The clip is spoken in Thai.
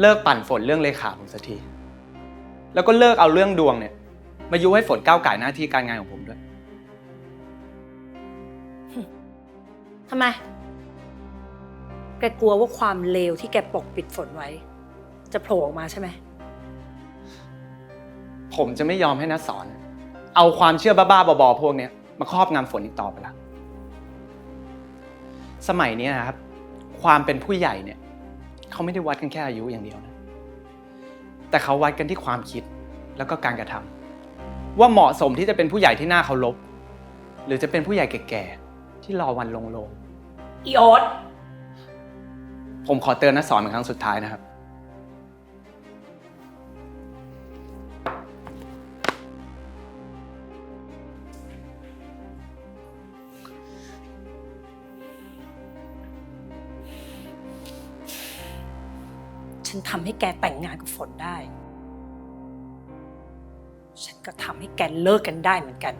เลิกปั่นฝนเรื่องเลขาผมสักที แล้วก็เลิกเอาเรื่องดวงเนี่ย มายุให้ฝนก้าวไก่ายหน้าที่การงานของผมด้วย ทำไม แกกลัวว่าความเลวที่แกปกปิดฝนไว้ จะโผล่ออกมาใช่ไหม ผมจะไม่ยอมให้นัดสอน เอาความเชื่อบ้าๆบอๆพวกเนี้ยมาครอบงำฝนอีกต่อไปละ สมัยเนี้ยนะครับ ความเป็นผู้ใหญ่เนี่ย เขาไม่ได้วัดกันแค่อายุอย่างเดียวนะ แต่เขาวัดกันที่ความคิดแล้วก็การกระทำว่าเหมาะสมที่จะเป็นผู้ใหญ่ที่น่าเคารพหรือจะเป็นผู้ใหญ่แก่ๆที่รอวันลงโลงอีโอ๊ตผมขอเตือนนัดสอนเป็นครั้งสุดท้ายนะครับ ฉันทำให้แกแต่งงานกับฝนได้ ฉันก็ทำให้แกเลิกกันได้เหมือนกัน